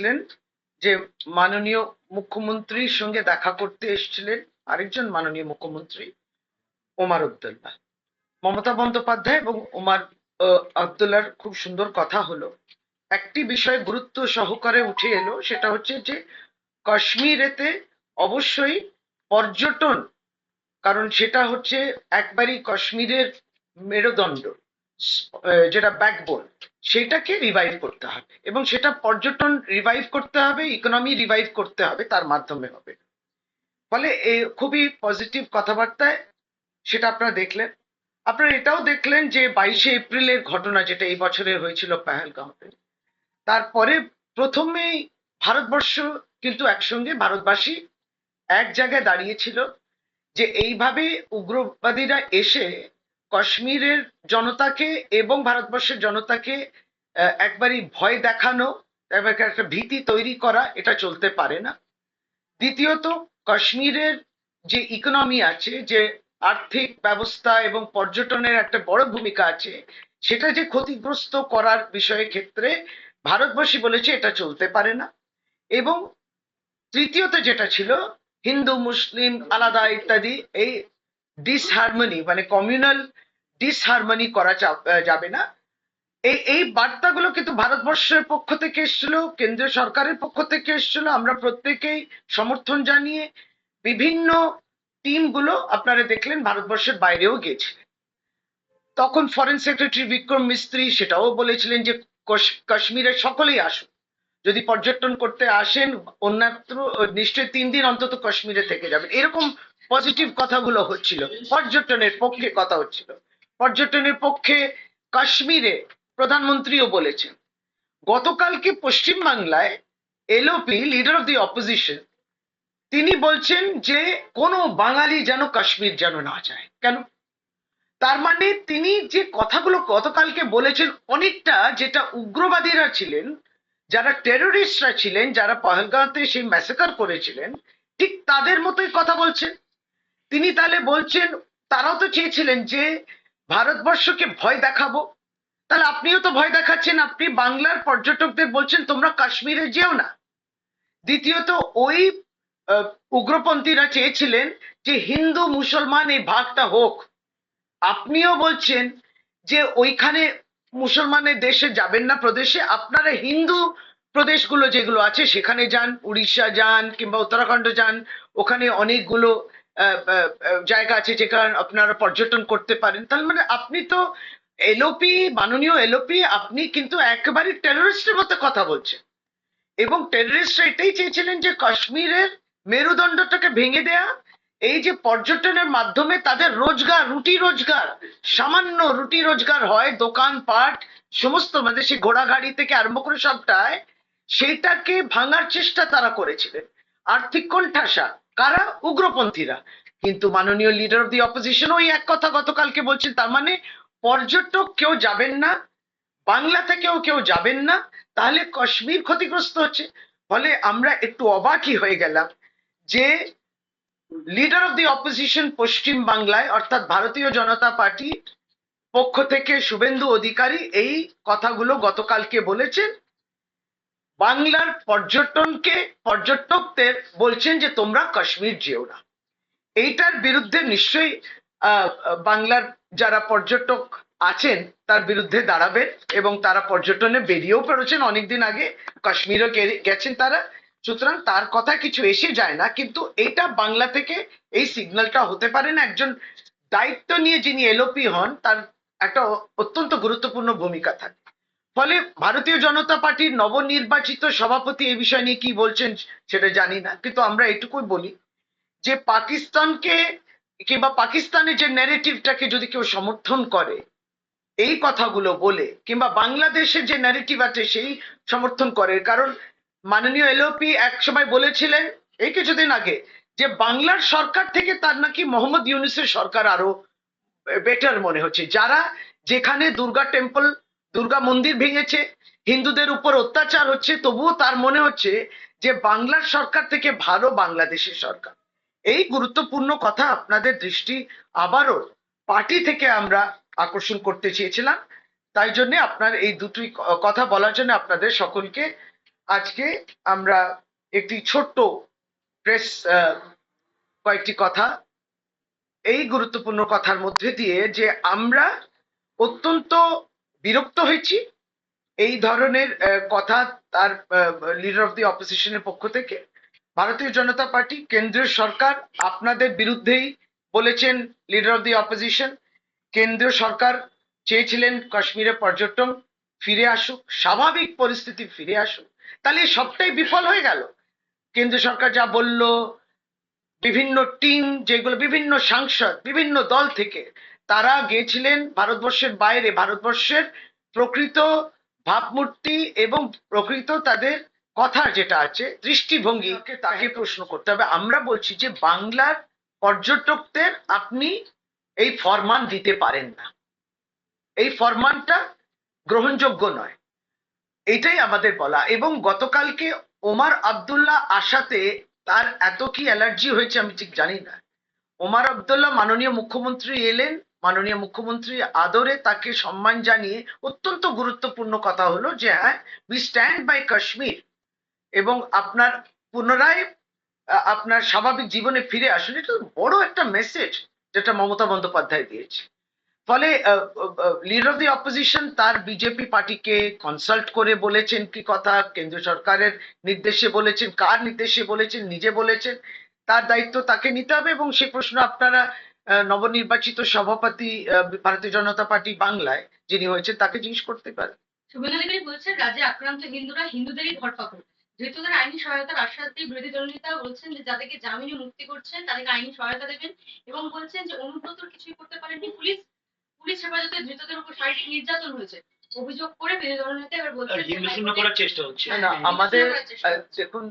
দেখলেন যে মাননীয় মুখ্যমন্ত্রীর সঙ্গে দেখা করতে এসেছিলেন আরেকজন মাননীয় মুখ্যমন্ত্রী, ওমার আবদুল্লাহ। মমতা বন্দ্যোপাধ্যায় এবং ওমার আবদুল্লার খুব সুন্দর কথা হলো, একটি বিষয় গুরুত্ব সহকারে উঠে এলো, সেটা হচ্ছে যে কাশ্মীরেতে অবশ্যই পর্যটন, কারণ সেটা হচ্ছে একবারই কাশ্মীরের মেরুদণ্ড। যেটা ব্যাকবোন সেটাকে রিভাইভ করতে হবে। এবং সেটা পর্যটন রিভাইভ করতে হবে ইকোনমি রিভাইভ করতে হবে, তার মাধ্যমে হবে। ফলে এই খুবই পজিটিভ কথাবার্তায় সেটা আপনারা দেখলেন। আপনারা এটাও দেখলেন যে বাইশে এপ্রিলের ঘটনা যেটা এই বছরে হয়েছিল পেহেলগাঁওতে, তারপরে প্রথমেই ভারতবর্ষ কিন্তু একসঙ্গে ভারতবাসী এক জায়গায় দাঁড়িয়েছিল যে এইভাবে উগ্রবাদীরা এসে কাশ্মীরের জনতাকে এবং ভারতবর্ষের জনতাকে একবারই ভয় দেখানো একটা ভীতি তৈরি করা, এটা চলতে পারে না। দ্বিতীয়ত, কাশ্মীরের যে ইকোনমি আছে, যে আর্থিক ব্যবস্থা এবং পর্যটনের একটা বড় ভূমিকা আছে, সেটা যে ক্ষতিগ্রস্ত করার বিষয়ের ক্ষেত্রে ভারতবর্ষী বলেছে এটা চলতে পারে না। এবং তৃতীয়ত যেটা ছিল, হিন্দু, মুসলিম, আলাদা ইত্যাদি, এই ডিসহারমনি মানে কমিউনাল ডিসহারমনি করা যাবে না। এই এই বার্তাগুলো কিন্তু ভারতবর্ষের পক্ষ থেকে এসেছিল, কেন্দ্রীয় সরকারের পক্ষ থেকে এসেছিল। আমরা প্রত্যেকেই সমর্থন জানিয়ে বিভিন্ন টিমগুলো আপনারা দেখলেন, ভারতবর্ষের বাইরেও গিয়েছিলেন তখন ফরেন সেক্রেটারি বিক্রম মিস্ত্রি সেটাও বলেছিলেন যে, কশ- কাশ্মীরের সকলেই আসুন যদি পর্যটন করতে আসেন, অন্যত্র নিশ্চয়ই তিন দিন অন্তত কাশ্মীরে থেকে যাবেন। এরকম পজিটিভ কথাগুলো হচ্ছিল। পর্যটনের পক্ষে কথা হচ্ছিল। পর্যটনের পক্ষে কাশ্মীরে প্রধানমন্ত্রীও বলেছেন, গতকালকে পশ্চিমবাংলায় LOP leader of the opposition তিনি বলছেন যে কোনো বাঙালি যেন কাশ্মীর যেন না যায়। কেন? তার মানে তিনি যে কথাগুলো গতকালকে বলেছেন, অনেকটা যেটা উগ্রবাদীরা ছিলেন যারা টেররিস্টরা ছিলেন, যারা পহলগাঁওতে সেই ম্যাসেকার করেছিলেন, ঠিক তাদের মতোই কথা বলছেন তিনি তাহলে বলছেন, তারাও তো চেয়েছিলেন যে ভারতবর্ষকে ভয় দেখাবো। তাহলে আপনিও তো ভয় দেখাচ্ছেন, আপনি বাংলার পর্যটকদের বলছেন, তোমরা কাশ্মীরে যেও না। দ্বিতীয়ত, ওই উগ্রপন্থীরা চেয়েছিলেন যে হিন্দু মুসলমান এই ভাগটা হোক। আপনিও বলছেন যে ওইখানে মুসলমানের দেশে যাবেন না প্রদেশে, আপনারা হিন্দু প্রদেশগুলো যেগুলো আছে, সেখানে যান, উড়িষ্যা যান কিংবা উত্তরাখণ্ড যান, ওখানে অনেকগুলো জায়গা আছে যেখানে আপনারা পর্যটন করতে পারেন। তার মানে আপনি তো এলওপি মাননীয় এলওপি আপনি কিন্তু একেবারে টেররিস্টের মতো কথা বলছেন। এবং টেররিস্টরা এটাই চেয়েছিলেন যে কাশ্মীরের মেরুদণ্ডটাকে ভেঙে দেয়া এই যে পর্যটনের মাধ্যমে তাদের রোজগার, রুটি রোজগার, সামান্য রুটি রোজগার হয়, দোকান, পাট, সমস্ত মানে সেই ঘোড়াগাড়ি থেকে আরম্ভ করে সবটায় সেটাকে ভাঙার চেষ্টা তারা করেছিলেন। আর্থিক কোণঠাসা, কারা? উগ্রপন্থীরা। কিন্তু মাননীয় লিডার অফ দি অপোজিশন ওই এক কথা গতকালকে বলছেন, তার মানে পর্যটক কেউ যাবেন না, বাংলা থেকেও কেউ যাবেন না, তাহলে কাশ্মীর ক্ষতিগ্রস্ত হচ্ছে। ফলে আমরা একটু অবাকই হয়ে গেলাম যে লিডার অফ দি অপোজিশন পশ্চিম বাংলায়, অর্থাৎ ভারতীয় জনতা পার্টি পক্ষ থেকে শুভেন্দু অধিকারী এই কথাগুলো গতকালকে বলেছেন। বাংলার পর্যটনকে, পর্যটকদের বলছেন যে তোমরা কাশ্মীর যেও না। এইটার বিরুদ্ধে নিশ্চয়ই বাংলার যারা পর্যটক আছেন, তার বিরুদ্ধে দাঁড়াবেন এবং তারা পর্যটনে বেরিয়েও পড়েছেন। অনেকদিন আগে কাশ্মীরও গেছেন তারা। সুতরাং তার কথা কিছু এসে যায় না, কিন্তু এটা বাংলা থেকে এই সিগন্যালটা হতে পারে না। একজন দায়িত্ব নিয়ে যিনি এলওপি হন, তার একটা অত্যন্ত গুরুত্বপূর্ণ ভূমিকা থাকে। ফলে ভারতীয় জনতা পার্টির নবনির্বাচিত সভাপতি এই বিষয় নিয়ে কি বলছেন সেটা জানি না, কিন্তু আমরা এটুকুই বলি যে পাকিস্তানকে কিংবা পাকিস্তানের যে ন্যারেটিভটাকে যদি কেউ সমর্থন করে, এই কথাগুলো বলে, কিংবা বাংলাদেশের যে ন্যারেটিভ আছে সেই সমর্থন করে, কারণ মাননীয় এলওপি এক সময় বলেছিলেন, এই কিছুদিন আগে, যে বাংলার সরকার থেকে তার নাকি মোহাম্মদ ইউনুসের সরকার আরও বেটার মনে হচ্ছে। যারা যেখানে দুর্গা টেম্পল দুর্গা মন্দির ভেঙেছে, হিন্দুদের উপর অত্যাচার হচ্ছে, তবুও তার মনে হচ্ছে যে বাংলার সরকার থেকে ভালো বাংলাদেশের সরকার। এই গুরুত্বপূর্ণ কথা আপনাদের দৃষ্টি আবারও পার্টি থেকে আমরা আকর্ষণ করতে চেয়েছিলাম। তাই জন্য আপনার এই দুটি কথা বলার জন্য আপনাদের সকলকে আজকে আমরা একটি ছোট্ট প্রেস কয়েকটি কথা। এই গুরুত্বপূর্ণ কথার মধ্যে দিয়ে যে আমরা অত্যন্ত বিরক্ত হয়েছি, এই ধরনের কথা তার লিডার অফ দি অপোজিশনের পক্ষ থেকে। ভারতীয় জনতা পার্টি, কেন্দ্রীয় সরকার আপনাদের বিরুদ্ধেই বলেছেন লিডার অফ দি অপোজিশন কেন্দ্রীয় সরকার চেয়েছিলেন কাশ্মীরে পর্যটন ফিরে আসুক, স্বাভাবিক পরিস্থিতি ফিরে আসুক। তাহলে সবটাই বিফল হয়ে গেল। কেন্দ্র সরকার যা বলল, বিভিন্ন টিম যেগুলো, বিভিন্ন সাংসদ, বিভিন্ন দল থেকে, তারা গিয়েছিলেন ভারতবর্ষের বাইরে, ভারতবর্ষের প্রকৃত ভাবমূর্তি এবং প্রকৃত তাদের কথা যেটা আছে, দৃষ্টিভঙ্গি তাকে প্রশ্ন করতে হবে। আমরা বলছি যে বাংলার পর্যটকদের আপনি এই ফরমান দিতে পারেন না। এই ফরমানটা গ্রহণযোগ্য নয়। এটাই আমাদের বলা। এবং গতকালকে ওমার আব্দুল্লাহ আশাতে তার এত কি অ্যালার্জি হয়েছে আমি ঠিক জানি না। ওমার আব্দুল্লাহ মাননীয় মুখ্যমন্ত্রী এলেন, মাননীয় মুখ্যমন্ত্রী আদরে তাকে সম্মান জানিয়ে অত্যন্ত গুরুত্বপূর্ণ কথা হলো যে হ্যাঁ উই স্ট্যান্ড বাই কাশ্মীর এবং আপনার পুনরায় আপনার স্বাভাবিক জীবনে ফিরে আসুন, এটা বড় একটা মেসেজ যেটা মমতা বন্দ্যোপাধ্যায় দিয়েছে। ফলে লিডার অফ দি অপোজিশন তার বিজেপি পার্টিকে কনসাল্ট করে বলেছেন কি কথা কেন্দ্র সরকারের নির্দেশে বলেছেন, কার নির্দেশে বলেছেন, নিজে বলেছেন, তার দায়িত্ব তাকে নিতে হবে এবং সেই প্রশ্ন আপনারা নবনির্বাচিত সভাপতি ভারতীয় জনতা পার্টি বাংলায় যিনি হয়েছেন তাকে জিজ্ঞেস করতে পারেন। শুভেন্দু বলছেন, রাজ্যে আক্রান্ত হিন্দুরা হিন্দুদেরই ধরপাকড় যেহেতু তারা আইনি সহায়তার আশ্বাস দিয়ে বিরোধী দলনেতা বলছেন যে যাদেরকে জামিনে মুক্তি করছেন, তাদেরকে আইনি সহায়তা দেবেন এবং বলছেন যে অনুব্রতর কিছুই করতে পারেননি। পুলিশ পুলিশ হেফাজতে ধৃতদের উপর শারীরিক নির্যাতন হয়েছে। অভিযোগ করে বিরোধী দলনেতা এবার বলছেন হিন্দু করার চেষ্টা হচ্ছে। না, না, আমাদের দেখুন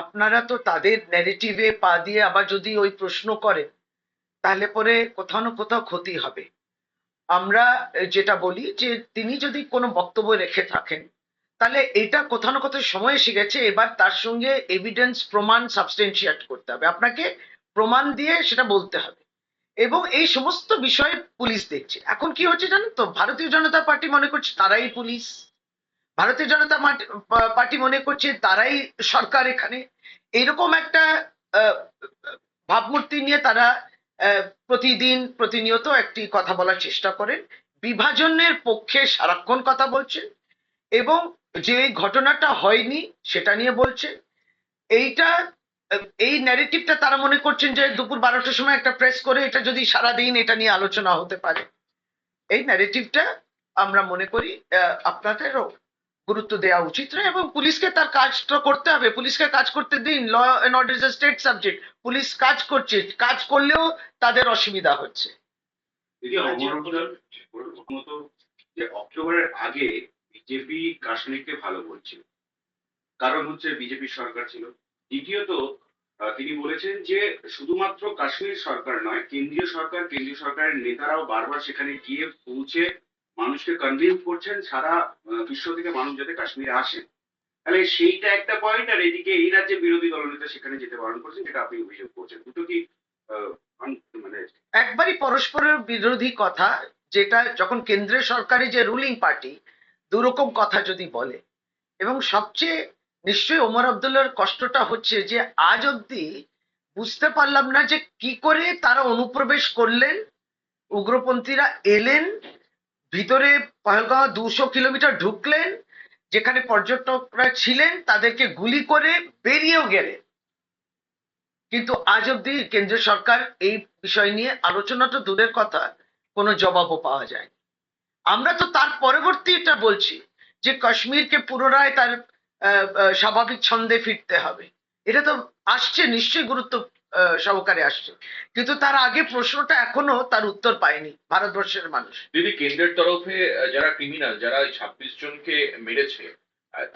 আপনারা তো তাদের ন্যারেটিভে পা দিয়ে আবার যদি ওই প্রশ্ন করেন তাহলে পরে কোথাও না কোথাও ক্ষতি হবে। আমরা যেটা বলি যে তিনি যদি কোনো বক্তব্য রেখে থাকেন তাহলে এটা কোথাও না কোথাও সময় এসে গেছে এবার তার সঙ্গে এভিডেন্স প্রমাণ সাবস্টেন্সিয়েট করতে হবে। আপনাকে প্রমাণ দিয়ে সেটা বলতে হবে। এবং এই সমস্ত বিষয়ে পুলিশ দেখছে। এখন কি হচ্ছে জানেন তো? ভারতীয় জনতা পার্টি মনে করছে তারাই পুলিশ। ভারতীয় জনতা পার্টি মনে করছে তারাই সরকার এখানে। এইরকম একটা ভাবমূর্তি নিয়ে তারা প্রতিদিন প্রতিনিয়ত একটি কথা বলার চেষ্টা করেন। বিভাজনের পক্ষে সারাক্ষণ কথা বলছেন এবং যে ঘটনাটা হয়নি সেটা নিয়ে বলছে এইটা এই ন্যারেটিভটা তারা মনে করছেন যে দুপুর বারোটার সময় একটা প্রেস করে, এটা যদি সারাদিন এটা নিয়ে আলোচনা হতে পারে। এই ন্যারেটিভটা আমরা মনে করি আপনাদেরও গুরুত্ব দেওয়া উচিত নয় এবং পুলিশকে তার কাজটা করতে হবে। পুলিশকে কাজ করতে দিন law and order is state subject police কাজ করছে, কাজ করলেও তাদের অসুবিধা হচ্ছে। অক্টোবরের আগে বিজেপি কাশ্মীরকে ভালো করছিল। কারণ হচ্ছে বিজেপি সরকার ছিল। দ্বিতীয়ত তিনি বলেছেন যে শুধুমাত্র কাশ্মীর সরকার নয়, কেন্দ্রীয় সরকার, কেন্দ্রীয় সরকারের নেতারাও বারবার সেখানে গিয়ে পৌঁছে মানুষকে কনভিন্স করছেন সারা বিশ্ব থেকে মানুষ যাতে কাশ্মীরে আসেন তাহলে সেইটা একটা পয়েন্ট আর এদিকে এই রাজ্যে বিরোধী দলনেতা সেখানে যেতে বারণ করছেন, যেটা আপনি অভিযোগ করছেন। দুটো কি মানে একবারই পরস্পরের বিরোধী কথা, যেটা যখন কেন্দ্রীয় সরকারি যে রুলিং পার্টি দুরকম কথা যদি বলে, এবং সবচেয়ে নিশ্চয়ই ওমর আব্দুল্লার কষ্টটা হচ্ছে যে আজ অব্দি বুঝতে পারলাম না যে কি করে তারা অনুপ্রবেশ করলেন, উগ্রপন্থীরা এলেন, ভিতরে পহলগাঁও দুশো কিলোমিটার ঢুকলেন, যেখানে পর্যটকরা ছিলেন, তাদেরকে গুলি করে বেরিয়েও গেলেন। কিন্তু আজ অব্দি কেন্দ্রীয় সরকার এই বিষয় নিয়ে আলোচনা তো দূরের কথা, কোনো জবাবও পাওয়া যায় আমরা তো তার পরবর্তীটা বলছি যে কাশ্মীরকে পুনরায় তার স্বাভাবিক ছন্দে ফিরতে হবে। এটা তো আসছে, নিশ্চয়ই গুরুত্ব সহকারে আসছে। কিন্তু তার আগে প্রশ্নটা এখনও তার উত্তর পায়নি ভারতবর্ষের মানুষ। দিদি, কেন্দ্রের তরফে যারা ক্রিমিনাল যারা ছাব্বিশ জনকে মেরেছে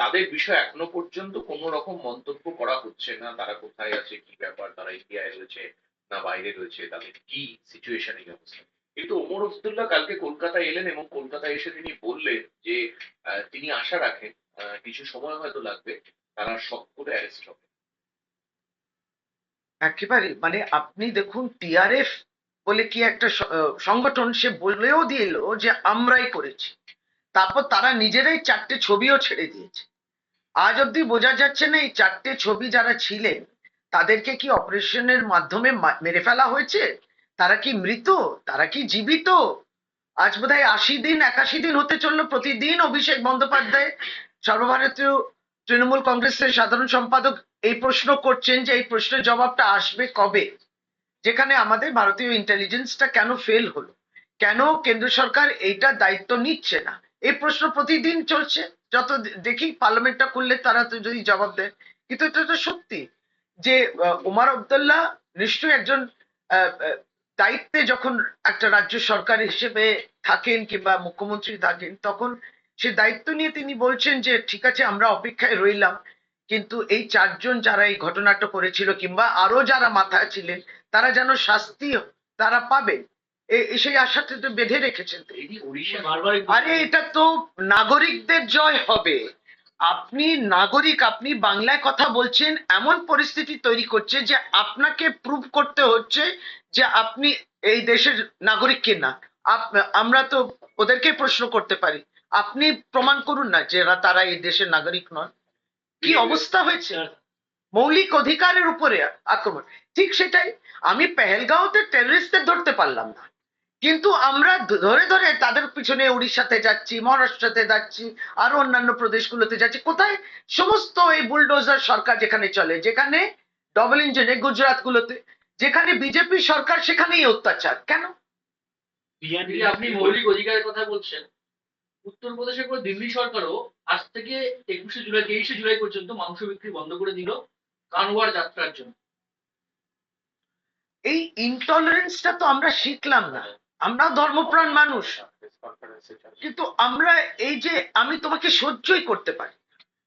তাদের বিষয়ে এখনও পর্যন্ত কোনো রকম মন্তব্য করা হচ্ছে না। তারা কোথায় আছে, কি ব্যাপার, তারা ইন্ডিয়ায় রয়েছে না বাইরে রয়েছে, তাদের কি সিচুয়েশন অবস্থা? কিন্তু ওমর আব্দুল্লাহ কালকে কলকাতায় এলেন এবং কলকাতায় এসে তিনি বললেন যে তিনি আশা রাখেন কিছু সময় হয়তো লাগবে, তারা সব করে অ্যারেস্ট হবে। একেবারে মানে আপনি দেখুন টিআরএফ বলে কি একটা সংগঠন, সে বলেও দিল যে আমরাই করেছি। তারপর তারা নিজেরাই চারটে ছবিও ছেড়ে দিয়েছে। আজ অব্দি বোঝা যাচ্ছে না, এই চারটে ছবি যারা ছিলেন, তাদেরকে কি অপারেশনের মাধ্যমে মেরে ফেলা হয়েছে? তারা কি মৃত? তারা কি জীবিত? আজ বোধহয় আশি দিন, একাশি দিন হতে চলল প্রতিদিন অভিষেক বন্দ্যোপাধ্যায় সর্বভারতীয় তৃণমূল কংগ্রেসের সাধারণ সম্পাদক এই প্রশ্ন করছেন যে এই প্রশ্নের জবাবটা আসবে কবে? যেখানে আমাদের ভারতীয় ইন্টেলিজেন্সটা কেন ফেল হলো? কেন কেন্দ্র সরকার এইটা দায়িত্ব নিচ্ছে না? এই প্রশ্ন প্রতিদিন চলছে। যত দেখি পার্লামেন্টটা করলে তারা তো যদি জবাব দেয়। কিন্তু এটা তো সত্যি যে ওমর আবদুল্লাহ নিশ্চয়ই একজন দায়িত্বে যখন একটা রাজ্য সরকার হিসেবে থাকেন কিংবা মুখ্যমন্ত্রী থাকেন, তখন সে দায়িত্ব নিয়ে তিনি বলছেন যে ঠিক আছে আমরা অপেক্ষায় রইলাম। কিন্তু এই চারজন যারা এই ঘটনাটা করেছিল কিংবা আরও যারা মাথায় ছিলেন তারা যেন শাস্তি তারা পাবে সেই আশাটা তো বেঁধে রেখেছেন আরে এটা তো নাগরিকদের জয় হবে। আপনি নাগরিক আপনি বাংলায় কথা বলছেন এমন পরিস্থিতি তৈরি করছে যে আপনাকে প্রুভ করতে হচ্ছে যে আপনি এই দেশের নাগরিক কিনা। আমরা তো ওদেরকে প্রশ্ন করতে পারি। আপনি প্রমাণ করুন না যে তারা এই দেশের নাগরিক নয়। কি অবস্থা হয়েছে? মৌলিক অধিকারের উপরে আক্রমণ। ঠিক সেটাই আমি পেহেলগাঁওতে টেররিস্টদের ধরতে পারলাম না। কিন্তু আমরা ধরে ধরে তাদের পিছনে উড়িষ্যাতে যাচ্ছি মহারাষ্ট্রতে যাচ্ছি আরও অন্যান্য প্রদেশগুলোতে যাচ্ছি। কোথায়? সমস্ত এই বুলডোজার সরকার যেখানে চলে যেখানে ডবল ইঞ্জিনে গুজরাট গুলোতে যেখানে বিজেপি সরকার সেখানেই অত্যাচার। কেন? আপনি মৌলিক অধিকারের কথা বলছেন। উত্তরপ্রদেশের পর দিল্লি সরকারও আজ থেকে একুশে জুলাই, তেইশে জুলাই পর্যন্ত মাংস বিক্রি বন্ধ করে দিল কানওয়ার যাত্রার জন্য। এই ইনটলারেন্সটা তো আমরা শিখলাম না। আমরা ধর্মপ্রাণ মানুষ। কিন্তু আমরা এই যে আমি তোমাকে সহ্যই করতে পারি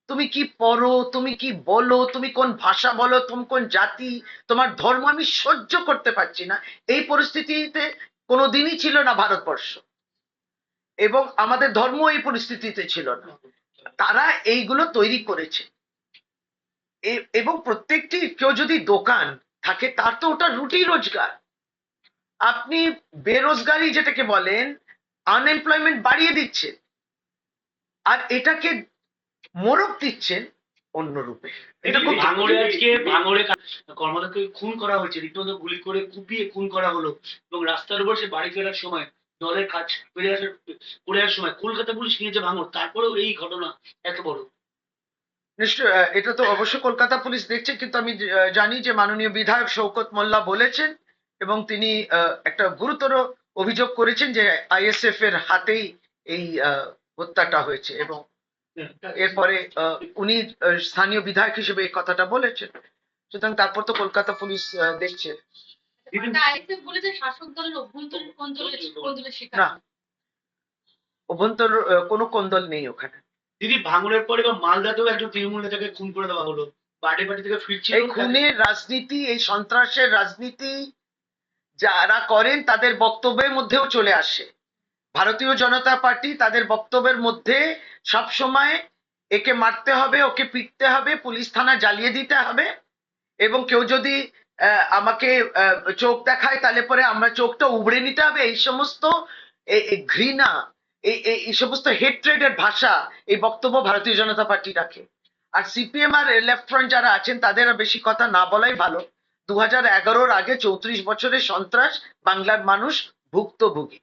তুমি কি পড়ো, তুমি কি বলো, তুমি কোন ভাষা বলো, তুমি কোন জাতি, তোমার ধর্ম আমি সহ্য করতে পারছি না। এই পরিস্থিতিতে কোনোদিনই ছিল না ভারতবর্ষ। এবং আমাদের ধর্ম এই পরিস্থিতিতে ছিল না। তারা এইগুলো তৈরি করেছে। এবং প্রত্যেকটি কেউ যদি দোকান থাকে, তার তো ওটা রুটি রোজগার। আপনি বেরোজগারি যেটাকে বলেন আনএমপ্লয়মেন্ট বাড়িয়ে দিচ্ছেন। আর এটাকে মোড়ক দিচ্ছেন অন্য রূপে। এটা খুন করা হয়েছে। রীতিমতো গুলি করে কুপিয়ে খুন করা হলো। এবং রাস্তার উপর সে বাড়ি ফেরার সময় দলের কাজ ফিরে আসার করে আসার সময় কলকাতা পুলিশ নিয়েছে ভাঙড়, তারপরেও এই ঘটনা এত বড়। নিশ্চয় এটা তো অবশ্য কলকাতা পুলিশ দেখছে, কিন্তু আমি জানি যে মাননীয় বিধায়ক শৌকত মোল্লা বলেছেন এবং তিনি একটা গুরুতর অভিযোগ করেছেন যে আইএসএফ এর হাতেই এই হত্যাটা হয়েছে এবং এরপরে উনি স্থানীয় বিধায়ক হিসেবে এই কথাটা বলেছেন। সুতরাং তারপর তো কলকাতা পুলিশ দেখছে। অভ্যন্তর আহ, কোনো কোন্দল নেই ওখানে। দিদি ভাঙড়ের পরে মালদাতেও একজন তৃণমূল নেতাকে খুন করে দেওয়া হলো। বাড়ি বাড়ি থেকে ফিরছিল এই খুনের রাজনীতি এই সন্ত্রাসের রাজনীতি যারা করেন তাদের বক্তব্যের মধ্যেও চলে আসে। ভারতীয় জনতা পার্টি তাদের বক্তব্যের মধ্যে সব সময় একে মারতে হবে ওকে পিটতে হবে পুলিশ থানা জ্বালিয়ে দিতে হবে। এবং কেউ যদি আমাকে চোখ দেখায়, তাহলে পরে আমরা চোখটা উবড়ে নিতে হবে। এই সমস্ত ঘৃণা এই সমস্ত হেট্রেডের ভাষা এই বক্তব্য ভারতীয় জনতা পার্টি রাখে। আর সিপিএম আর লেফট ফ্রন্ট যারা আছেন, তাদের আর বেশি কথা না বলাই ভালো। দু হাজার এগারোর আগে চৌত্রিশ বছরের সন্ত্রাস, বাংলার মানুষ ভুক্তভোগী।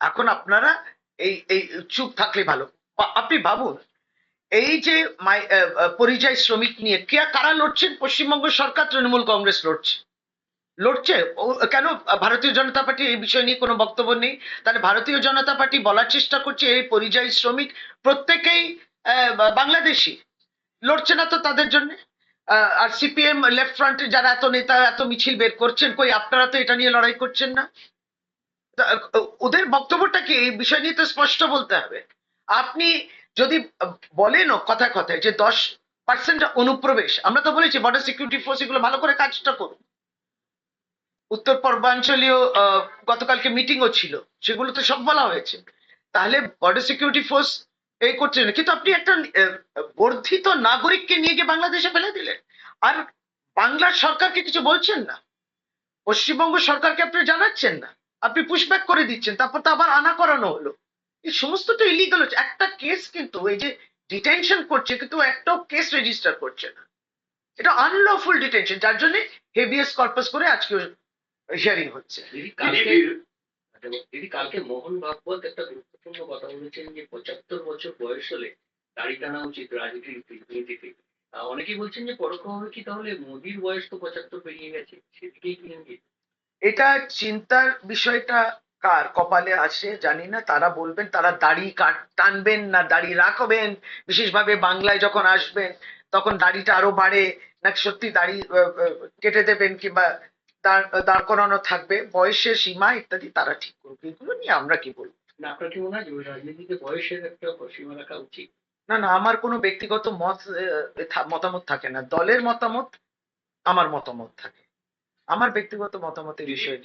এখন আপনারা এই এই চুপ থাকলে ভালো। আপনি ভাবুন এই যে পরিযায়ী শ্রমিক নিয়ে, কে, কারা লড়ছেন? পশ্চিমবঙ্গ সরকার, তৃণমূল কংগ্রেস লড়ছে। লড়ছে? কেন ভারতীয় জনতা পার্টি এই বিষয় নিয়ে কোনো বক্তব্য নেই? তাহলে ভারতীয় জনতা পার্টি বলার চেষ্টা করছে এই পরিযায়ী শ্রমিক প্রত্যেকেই বাংলাদেশি। লড়ছে না তো তাদের জন্য? আর সিপিএম লেফট ফ্রন্টে যারা এত নেতা, এত মিছিল বের করছেন, কই আপনারা তো এটা নিয়ে লড়াই করছেন না? ওদের বক্তব্যটা কি? এই বিষয় নিয়ে তো স্পষ্ট বলতে হবে। আপনি যদি বলেন কথা কথায় যে দশ পার্সেন্ট অনুপ্রবেশ, আমরা তো বলেছি বর্ডার সিকিউরিটি ফোর্স এগুলো ভালো করে কাজটা করুন উত্তর পূর্বাঞ্চলীয় গতকালকে মিটিংও ছিল, সেগুলো তো সব বলা হয়েছে। তাহলে বর্ডার সিকিউরিটি ফোর্স এই করছে না। কিন্তু আপনি একটা বর্ধিত নাগরিককে নিয়ে গিয়ে বাংলাদেশে ফেলে দিলেন। আর বাংলার সরকারকে কিছু বলছেন না? পশ্চিমবঙ্গ সরকারকে আপনি জানাচ্ছেন না? আপনি পুশব্যাক করে দিচ্ছেন, তারপর তো আবার আনা করানো হলো। এই সমস্তটা ইলিগাল হচ্ছে। একটা কেস কিন্তু এই যে ডিটেনশন করছে কিন্তু একটাও কেস রেজিস্টার করছে না। এটা আনলফুল ডিটেনশন যার জন্য হেভিয়াস কর্পাস করে আজকে হিয়ারিং হচ্ছে। দিদি কালকে মোহন ভাগবত একটা গুরুত্বপূর্ণ কথা বলেছেন যে পঁচাত্তর বছর বয়স হলে দাড়ি টানা উচিত রাজনীতি রাজনীতিতে অনেকেই বলছেন যে পরোক্ষভাবে কি তাহলে মোদির বয়স তো পঁচাত্তর পেরিয়ে গেছে সেদিকেই কি এটা চিন্তার বিষয়টা কার কপালে আছে জানি না তারা বলবেন তারা দাড়ি কাট টানবেন না দাড়ি রাখবেন। বিশেষভাবে বাংলায় যখন আসবেন তখন দাড়িটা আরও বাড়ে। নাকি সত্যি দাড়ি কেটে দেবেন কিংবা দাঁড় দাঁড় করানো থাকবে বয়সের সীমা ইত্যাদি তারা ঠিক করবে। এগুলো নিয়ে আমরা কি বলব? না আপনার কি যে ওই রাজনীতিতে বয়সের একটা রাখা উচিত? না না আমার কোনো ব্যক্তিগত মত মতামত থাকে না। দলের মতামত আমার মতামত থাকে। আমার ব্যক্তিগত মতামতের বিষয়